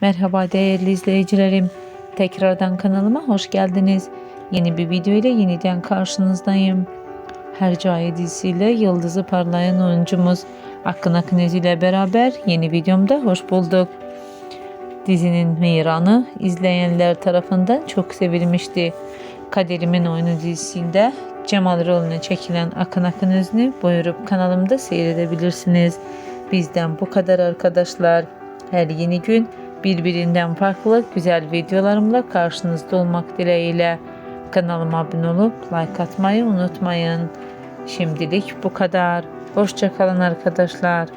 Merhaba değerli izleyicilerim. Tekrardan kanalıma hoş geldiniz. Yeni bir video ile yeniden karşınızdayım. Hercai dizisiyle yıldızı parlayan oyuncumuz Akın Akınöz ile beraber yeni videomda hoş bulduk. Dizinin meyranı izleyenler tarafından çok sevilmişti. Kaderimin Oyunu dizisinde Cemal rolüne çekilen Akın Akınöz'ünü buyurup kanalımda seyredebilirsiniz. Bizden bu kadar arkadaşlar. Her yeni gün birbirinden farklı güzel videolarımla karşınızda olmak dileğiyle. Kanalıma abone olup like atmayı unutmayın. Şimdilik bu kadar. Hoşçakalın arkadaşlar.